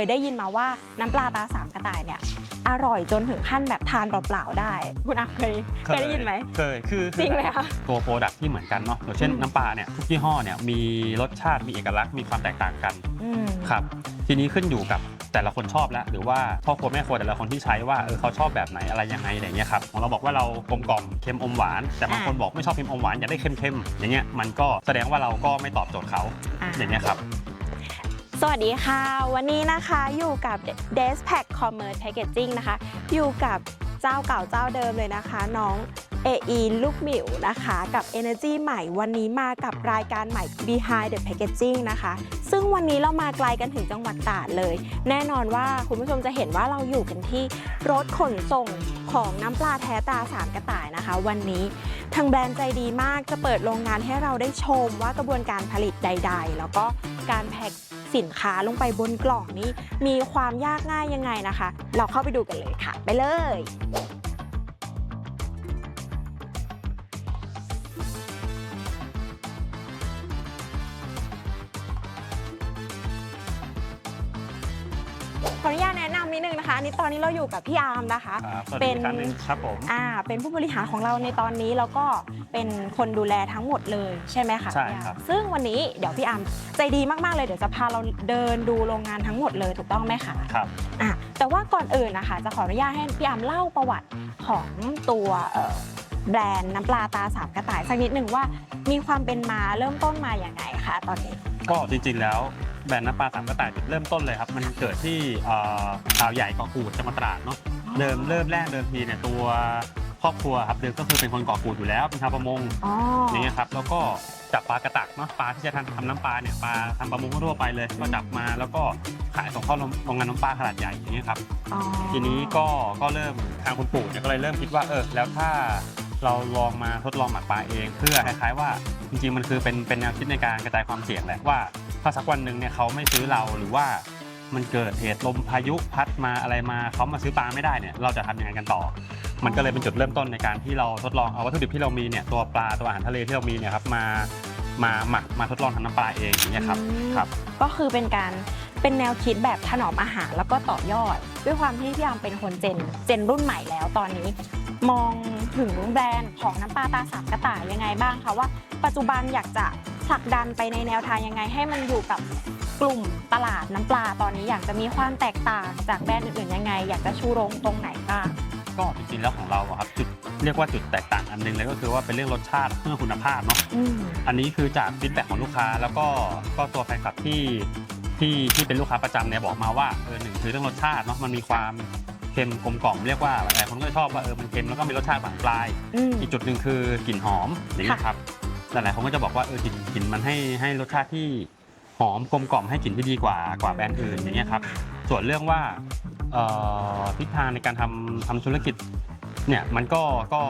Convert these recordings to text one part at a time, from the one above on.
ยได้ยินมาว่าน้ำปลาตาสามกระต่ายเนี่ยอร่อยจนถึงขั้นแบบทานเปล่าๆได้ คุณอาเคยเคยได้ยินไหม เคยคือจริงไหมคะตัวโปรดักที่เหมือนกันเนาะอย่างเช่นอืมน้ำปลาเนี่ยทุกยี่ห้อเนี่ยมีรสชาติมีเอกลักษณ์มีความแตกต่างกันอืมครับทีนี้ขึ้นอยู่กับแต่ละคนชอบแล้ว หรือว่าพ่อครัวแม่ครัวแต่ละคนที่ใช้ว่าเออเขาชอบแบบไหนอะไรยังไงอะไรเงี้ยครับของเราบอกว่าเรากลมกล่อมเค็มอมหวาน แต่บางคนบอกไม่ชอบเค็มอมหวานอยากได้เค็มๆอย่างเงี้ยมันก็แสดงว่าเราก็ไม่ตอบโจทย์เขาอ่าอย่างเงี้ยครับ สวัสดีค่ะ วันนี้นะคะอยู่กับ d e s p a c Commerce Packaging นะคะ อยู่กับเจ้าเก่าเจ้าเดิมเลยนะคะ น้อง AE ลูกหมิวนะคะ กับ Energy ใหม่วันนี้มากับรายการใหม่ Behind the Packaging นะคะ ซึ่งวันนี้เรามาไกลกันถึงจังหวัดตราดเลย แน่นอนว่าคุณผู้ชมจะเห็นว่าเราอยู่กันที่รถขนส่งของน้ำปลาแท้ตาสามกระต่ายนะคะ วันนี้ทางแบรนด์ใจดีมากจะเปิดโรงงานให้เราได้ชมว่ากระบวนการผลิตใด ๆ แล้วก็การแพ็ค สินค้าลงไปบนกล่องนี้ มีความยากง่ายยังไงนะคะ เราเข้าไปดูกันเลยค่ะ ไปเลย นิดนึงนะคะอันนี้ตอนนี้เราอยู่กับพี่อาร์มนะคะ ครับสวัสเป็ดีนอีกครั้งหนึงครับผม อ่าเป็นผู้บริหารของเราในตอนนี้แล้วก็เป็นคนดูแลทั้งหมดเลยใช่ไหมคะใช่พี่อาครับซึ่งวันนี้เดี๋ยวพี่อาร์มใจดีมากๆเลยเดี๋ยวจะพาเราเดินดูโรงงานทั้งหมดเลยถูกต้องไหมคะครับ อะแต่ว่าก่อนอื่นนะคะจะขออนุญาตให้พี่อาร์มเล่าประวัติของตัวเอ่อแบรนด์น้ำปลาตาสามกระต่ายสักนิดหนึ่งว่ามีความเป็นมาเริ่มต้นมาอย่างไงคะตอนนี้ก็จริงๆแล้ว แบรนด์น้ำปลาสามกระต่ายจุดเริ่มต้นเลยครับ มันเกิดที่เอ่อชาวใหญ่เกาะกูดจังหวัดตราดเนาะเดิมเริ่มแรกเดิมทีเนี่ยตัวครอบครัวครับเดิมก็คือเป็นคนเกาะกูดอยู่แล้วเป็นชาวประมงอ๋ออย่างเงี้ยครับแล้วก็จับปลากระตักเนาะปลาที่จะทำทำน้ำปลาเนี่ยปลาทำประมงทั่วไปเลยก็จับมาแล้วก็ขายส่งเข้าโรงงานน้ำปลาขนาดใหญ่อย่างเงี้ยครับอ๋อทีนี้ก็ก็เริ่มทางคุณปู่เนี่ยก็เลยเริ่มคิดว่าเออแล้วถ้าเราลองมาทดลองหมักปลาเอง เพื่อคล้ายๆว่าจริงๆมันคือเป็นเป็นแนวคิดในการกระจายความเสี่ยงแหละว่า ถ้าสักวันหนึ่งเนี่ยเขาไม่ซื้อเราหรือว่ามันเกิดเหตุลมพายุพัดมาอะไรมาเขามาซื้อปลาไม่ได้เนี่ยเราจะทำยังไงกันต่อ มันก็เลยเป็นจุดเริ่มต้นในการที่เราทดลองเอาวัตถุดิบที่เรามีเนี่ยตัวปลาตัวอาหารทะเลที่เรามีเนี่ยครับมามาหมักมาทดลองทำน้ำปลาเองอย่างเงี้ยครับอืม ครับ ก็คือเป็นการเป็นแนวคิดแบบถนอมอาหารแล้วก็ต่อยอด ด้วยความที่พี่อาร์มเป็นคนเจนเจนรุ่นใหม่แล้วตอนนี้ มองถึงแบรนด์ของน้ำปลาตาสามกระต่ายยังไงบ้างคะว่า ปัจจุบันอยากจะ ผลักดันไปในแนวทางยังไง ให้มันอยู่กับกลุ่มตลาดน้ำปลาตอนนี้อยากจะมีความแตกต่างจากแบรนด์อื่นๆยังไง อยากจะชูโรงตรงไหนบ้าง ก็จริงๆแล้วของเราอะครับจุดเรียกว่าจุดแตกต่างอันหนึงเลยก็คือว่าเป็นเรื่องรสชาติเรื่องคุณภาพเนาะ อืม อันนี้คือจากฟีดแบ็ของลูกค้าแล้วก็ก็ตัวแฟนคลับที่ที่ที่เป็นลูกค้าประจำเนี่ยบอกมาว่าเออหนึ่งคือเรื่องรสชาติเนาะมันมีความเค็มกลมกล่อมเรียกว่าหลายคนก็ชอบว่าเออมันเค็มแล้วก็มีรสชาติหวานปลาย อืม อีกจุดหนึ่งคือกลิ่นหอมอย่างนี้ยครับ หลายๆคนก็จะบอกว่าเออกลิ่นกลิ่นมันให้ให้รสชาติที่หอมกลมกล่อมให้กลิ่นที่ดีกว่ากว่าแบรนด์อื่นอย่างเงี้ยครับส่วนเรื่องว่าเอ่อทิศทางในการทำทำธุรกิจเนี่ยมันก็ก็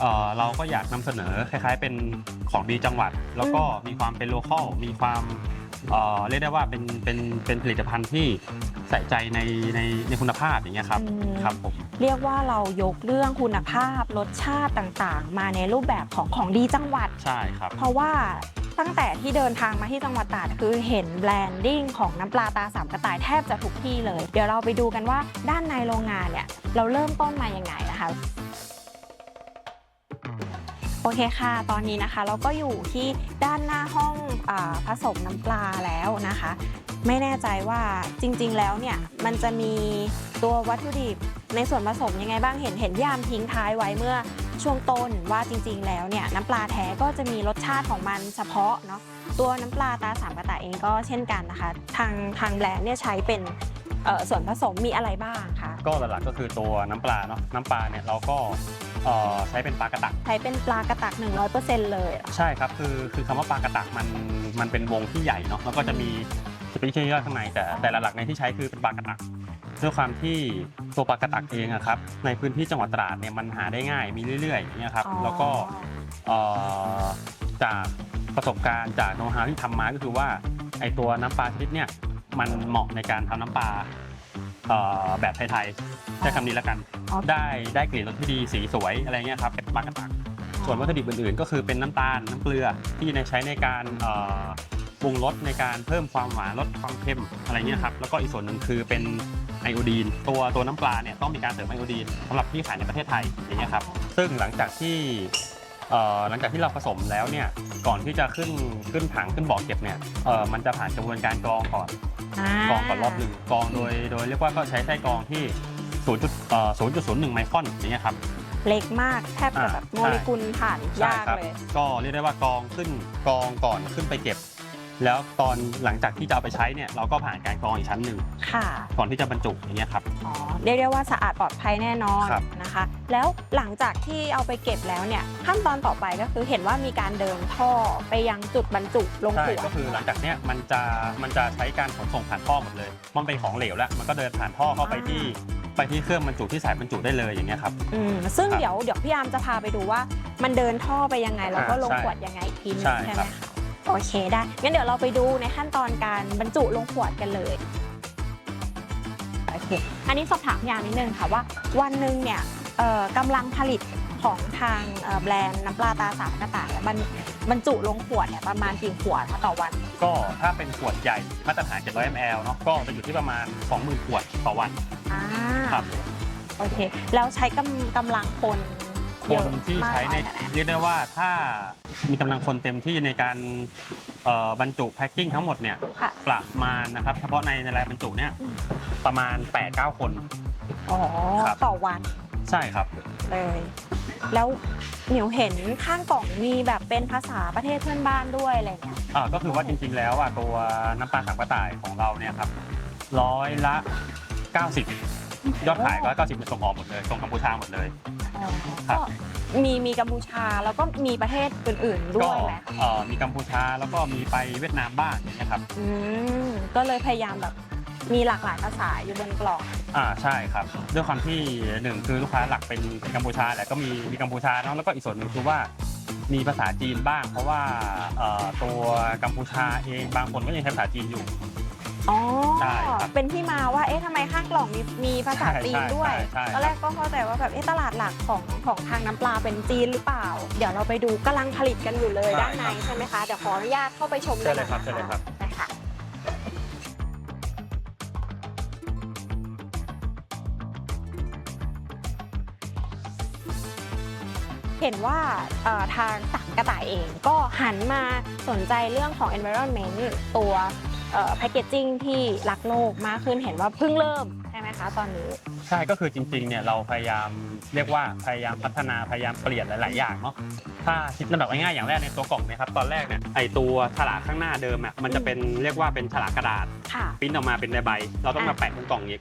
เอ่อเราก็อยากนำเสนอคล้ายๆ เป็นของดีจังหวัด แล้วก็มีความเป็นโลคอลมีความ เอ่อเรียกได้ว่าเป็นเป็นเป็นผลิตภัณฑ์ที่ใส่ใจในในในคุณภาพอย่างเงี้ยครับอืม ครับผม เรียกว่าเรายกเรื่องคุณภาพรสชาติต่างๆ มาในรูปแบบของของดีจังหวัด ใช่ครับ เพราะว่าตั้งแต่ที่เดินทางมาที่จังหวัดตราดคือเห็นแบรนดิ้งของน้ำปลาตาสามกระต่ายแทบจะทุกที่เลย เดี๋ยวเราไปดูกันว่าด้านในโรงงานเนี่ยเราเริ่มต้นมายังไงนะคะโอเคค่ะ ตอนนี้นะคะเราก็อยู่ที่ด้านหน้าห้องอผสมน้ำปลาแล้วนะคะ ไม่แน่ใจว่าจริงๆแล้วเนี่ยมันจะมีตัววัตถุดิบในส่วนผสมยังไงบ้างเห็นเห็นพี่ยามทิ้งท้ายไว้เมื่อช่วงต้นว่าจริงๆแล้วเนี่ยน้ำปลาแท้ก็จะมีรสชาติของมันเฉพาะเนาะตัวน้ำปลาตาสามกระต่ายเองก็เช่นกันนะคะ ทางทางแบรนด์เนี่ยใช้เป็นส่วนผสมมีอะไรบ้างคะก็หลักๆก็คือตัวน้ำปลาเนาะน้ำปลาเนี่ยเราก็ อ่อใช้เป็นปลากระตัก ใช้เป็นปลากระตัก 100%เลยเหรอใช่ครับ คือคือคำว่าปลากระตักมันมันเป็นวงที่ใหญ่เนาะแล้วก็จะมีสเปเชียลย่อยข้างในแต่แต่หลักๆในที่ใช้คือเป็นปลากระตักด้วยความที่ตัวปลากระตักเองอะครับในพื้นที่จังหวัดตราดเนี่ยมันหาได้ง่ายมีเรื่อยๆอย่างเงี้ยครับอ๋อแล้วก็เอ่อจากประสบการณ์จากโน้ตฮาวที่ทำมาก็คือว่าไอตัวน้ำปลาชนิดเนี่ยมันเหมาะในการทำน้ำปลาเอ่อแบบไทยๆใช้คำนี้แล้วกันอ๋อ ได้ได้กลิ่นรสที่ดีสีสวยอะไรเงี้ยครับเป็นปลากระตักส่วนวัตถุดิบอื่นๆ ก็คือเป็นน้ำตาลน้ำเกลือที่ในใช้ในการเอ่อปรุงรสในการเพิ่มความหวานลดความเค็มอะไรเงี้ยครับแล้วก็อีกส่วนหนึ่งคือเป็นไอโอดีนตัวตัวน้ำปลาเนี่ยต้องมีการเสริมไอโอดีนสำหรับที่ขายในประเทศไทยอย่างเงี้ยครับซึ่งหลังจากที่เอ่อหลังจากที่เราผสมแล้วเนี่ยก่อนที่จะขึ้นขึ้นถังขึ้นบ่อเก็บเนี่ยเอ่อมันจะผ่านกระบวนการกรองก่อนกรองก่อนรอบหนึ่งกรองโดยโดยเรียกว่าก็ใช้ไส้กรองที่ 0. เอ่อ0.01 ไมครอนอย่างเงี้ยครับ เล็กมากแทบจะแบบอ่าโมเลกุลผ่านใช่ยากครับเลย ก็เรียกได้ว่ากรองขึ้นกรองก่อนขึ้นไปเก็บ แล้วตอนหลังจากที่จะเอาไปใช้เนี่ยเราก็ผ่านการกรองอีกชั้นหนึ่งค่ะ ก่อนที่จะบรรจุอย่างเงี้ยครับอ๋อเรียกได้ว่าสะอาดปลอดภัยแน่นอนครับนะคะ แล้วหลังจากที่เอาไปเก็บแล้วเนี่ยขั้นตอนต่อไปก็คือเห็นว่ามีการเดินท่อไปยังจุดบรรจุลงใช่ขวดก็คือหลังจากเนี้ยมันจะมันจะใช้การขนส่งผ่านท่อหมดเลย มันเป็นของเหลวแล้ว มันก็เดินผ่านท่อเข้าไปที่ ไปที่เครื่องบรรจุที่สายบรรจุได้เลยอย่างเงี้ยครับ อืมซึ่งครับเดี๋ยวเดี๋ยวพี่ยามจะพาไปดูว่า มันเดินท่อไปยังไง แล้วก็อ่าลงใช่ขวดยังไงอีกทีนึงใช่ใช่ไหมครับ คะโอเคได้งั้นเดี๋ยวเราไปดูในขั้นตอนการบรรจุลงขวดกันเลยโอเคอันนี้สอบถามพี่ยามนิดนึงค่ะว่า วันหนึ่งเนี่ยเอ่อกำลังผลิตของทางเอ่อแบรนด์น้ำปลาตาสามกระต่ายอะบรร บรรจุลงขวดเนี่ยประมาณกี่ขวดคะต่อวัน ก็ถ้าเป็นขวดใหญ่มาตรฐาน 700 ml เนาะก็จะอยู่ที่ประมาณ 20,000 ขวดต่อวันอ่าครับโอเค แล้วใช้กำกำลังคนคเยอะนที่มากใช้ในน้อยแค่ไหนเรียกได้ว่าถ้ามีกำลังคนเต็มที่ในการเอ่อบรรจุแพ็คกิ้งทั้งหมดเนี่ยค่ะประมาณนะครับเฉพาะในในรายบรรจุเนี่ยอืมประมาณ 8-9 คนอ๋อครับต่อวัน ใช่ครับ เลย แล้วหมิวเห็นข้างกล่องมีแบบเป็นภาษาประเทศเพื่อนบ้านด้วยอะไรเงี้ยอ่าก็คือว่าจริงๆแล้วอะตัวน้ำปลาสามกระต่ายของเราเนี่ยครับร้อยละ 90 ยอดขายร้อยเก้าสิบเป็นส่งออกหมดเลยส่งกัมพูชาหมดเลยอ๋อครับ ก็มีมีกัมพูชาแล้วก็มีประเทศอื่นๆด้ก็วยไหมเอ่อมีกัมพูชาแล้วก็มีไปเวียดนามบ้างอย่างเงี้ยครับ อืมก็เลยพยายามแบบ มีหลากหลายภาษาอยู่บนกล่อง อ่าใช่ครับด้วยความที่หนึ่งคือลูกค้าหลักเป็นเป็นกัมพูชาแต่ก็มีมีกัมพูชาเนาะแล้วก็อีกส่วนหนึ่งคือว่ามีภาษาจีนบ้าง เพราะว่าเอ่อตัวกัมพูชาเองบางคนก็ยังใช้ภาษาจีนอยู่ อ๋อ ใช่ครับเป็นที่มาว่า เอ๊ะทำไมข้างกล่องมีมีภาษาใช่จีนด้วยใช่ใช่ ตอนแรกก็เข้าใจว่าแบบ เอ๊ะ ตลาดหลักของของทางน้ำปลาเป็นจีนหรือเปล่า เดี๋ยวเราไปดูกำลังผลิตกันอยู่เลยได้ด้านในครับใช่ไหมคะ เดี๋ยวขออนุญาตเข้าไปชมเชิญเลยครับนะะเชิญเลยครับ ได้ เห็นว่าเอ่อทางสังกระต่ายเองก็หันมาสนใจเรื่องของ environment ตัวแพคเกจจิ้งที่รักโลกมากขึ้นเห็นว่าเพิ่งเริ่มใช่ไหมคะตอนนี้ ใช่ก็คือจริงๆเนี่ยเราพยายามเรียกว่าพยายามพัฒนาพยายามเปลี่ยนหลาย ๆ อย่างเนาะถ้าคิดลำดับง่ายๆอย่างแรกในตัวกล่องเนะครับตอนแรกเนี่ยไอตัวฉลากข้างหน้าเดิมอะมันจะเป็นเรียกว่าเป็นฉลากกระดาษค่ะปริ้นออกมาเป็นในใบเราต้องมาอะแปะบนกล่องอีก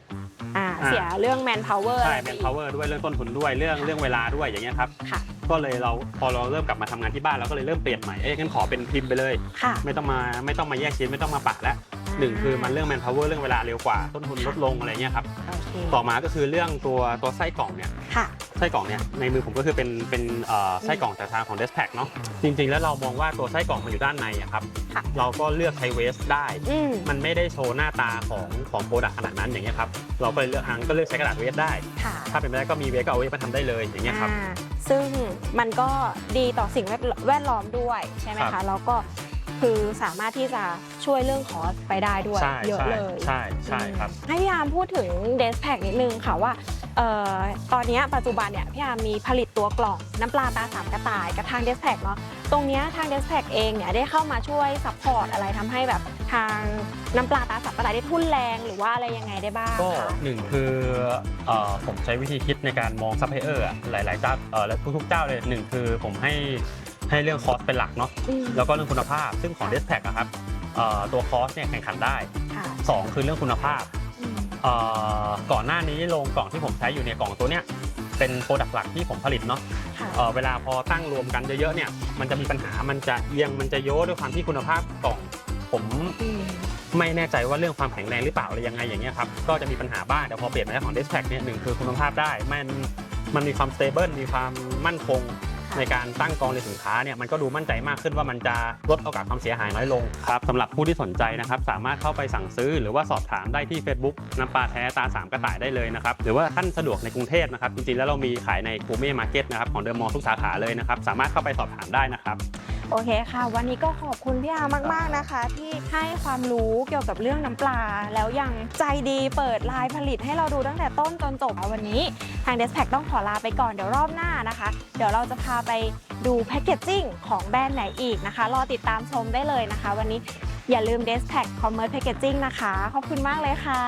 อ่าอ่าเสียเรื่อง man power ใช่อะไรไปเป็นอีก power ด้วยเรื่องต้นทุนด้วยเรื่องค่ะเรื่องเวลาด้วยอย่างเงี้ยครับค่ะ ก็เลยเราพอเราเริ่มกลับมาทำงานที่บ้านเราก็เลยเริ่มเปลี่ยนใหม่เอ้ยงั้นขอเป็นพิมพ์ไปเลย ค่ะ ไม่ต้องมาไม่ต้องมาแยกชิ้นไม่ต้องมาปะแล้วหนึ่งคือมันเรื่อง man power เรื่องเวลาเร็วกว่าต้นทุนลดลงอะไรเงี้ยครับโอเคต่อมาก็คือเรื่องตัวตัวไส้กล่องเนี่ย ค่ะ ไส้กล่องเนี่ยในมือผมก็คือเป็นเป็นเอ่อไส้กล่องจากทางของ d e s p a c เนาะจริง ๆ แล้วเรามองว่าตัวไส้กล่องมันอยู่ด้านในอะครับค่ะ เราก็เลือกใช้เวสได้ อืม มันไม่ได้โชว์หน้าตาของของโปรดักขนาดนั้นอย่างเงี้ยครับเราก็เลยเลือกอังก็เลือกใช้กระดาษเวสได้ ค่ะถ้าเป็นไปได้ก็มีเวสก็เอาเวสมาทำได้เลยอย่างเงี้ยครับ อ่าซึ่งมันก็ดีต่อสิ่งแวดแวดล้อมด้วยใช่ไหมครัคะ บ แล้วก็คือสามารถที่จะช่วยเรื่องคอสไปได้ด้วย ใช่เยอะใช่เลยใช่ใช่ครับ ให้พี่ยามพูดถึงเดสแพ k นิดนึงค่ะว่า เอ่อตอนเนี้ยปัจจุบันเนี่ยพี่ยามมีผลิตตัวกล่องน้ำปลาตาสามกระต่ายกับทางเดสแพ k เนาะตรงเนี้ยทางเดสแพ k เองเนี่ยได้เข้ามาช่วยซัพพอร์ตอะไรทำให้แบบทางน้ำปลาตาสามกระต่ายได้ทุนแรงหรือว่าอะไรยังไงได้บ้างก็คะหนึ่งคือเอ่อผมใช้วิธีคิดในการมองซัพพลายเออร์หลายๆเจ้าเอ่อและทุกๆเจ้าเลยหนึ่งคือผมให้ให้เรื่องคอสเป็นหลักเนาะอืมแล้วก็เรื่องคุณภาพซึ่งของ d e s p a c อะครับเอ่อตัวคอสเนี่ยแข่งขันได้ ค่ะ 2 คือเรื่องคุณภาพอืมเอ่อ ก่อนหน้านี้โรงกล่องที่ผมใช้อยู่เนี่ยกล่องตัวเนี้ยเป็นโปรดักต์หลักที่ผมผลิตเนาะค่ะเอ่อเวลาพอตั้งรวมกันเยอะๆเนี่ยมันจะมีปัญหามันจะเอียงมันจะโยด้วยความที่คุณภาพกล่องผมอืมไม่แน่ใจว่าเรื่องความแข็งแรงหรือเปล่าอะไรยังไงอย่างเงี้ยครับก็จะมีปัญหาบ้างแต่พอเปลี่ยนมาใช้ของ d e s p a c เนี่ยหนึ่งคือคุณภาพได้มันมันมีความสเตเบิลมีความมั่นคงค่ะ ในการตั้งกองในสินค้าเนี่ยมันก็ดูมั่นใจมากขึ้นว่ามันจะลดโอกาสความเสียหายน้อยลงครับสำหรับผู้ที่สนใจนะครับสามารถเข้าไปสั่งซื้อหรือว่าสอบถามได้ที่ Facebook น้ำปลาแท้ตาสามกระต่ายได้เลยนะครับหรือว่าท่านสะดวกในกรุงเทพนะครับจริงๆแล้วเรามีขายในกูเม่มาร์เก็ตนะครับของเดอะมอลล์ทุกสาขาเลยนะครับสามารถเข้าไปสอบถามได้นะครับ โอเคค่ะ วันนี้ก็ขอบคุณพี่อาร์มาก ๆนะคะ ที่ให้ความรู้เกี่ยวกับเรื่องน้ำปลา แล้วยังใจดีเปิดลายผลิตให้เราดูตั้งแต่ต้นจนจบวันนี้ทาง d e s p a c ต้องขอลาไปก่อนเดี๋ยวรอบหน้านะคะ เดี๋ยวเราจะพาไปดูแพคเกจจิ้งของแบรนด์ไหนอีกนะคะ รอติดตามชมได้เลยนะคะ วันนี้อย่าลืม d e s p a c Commerce Packaging นะคะ ขอบคุณมากเลยค่ะ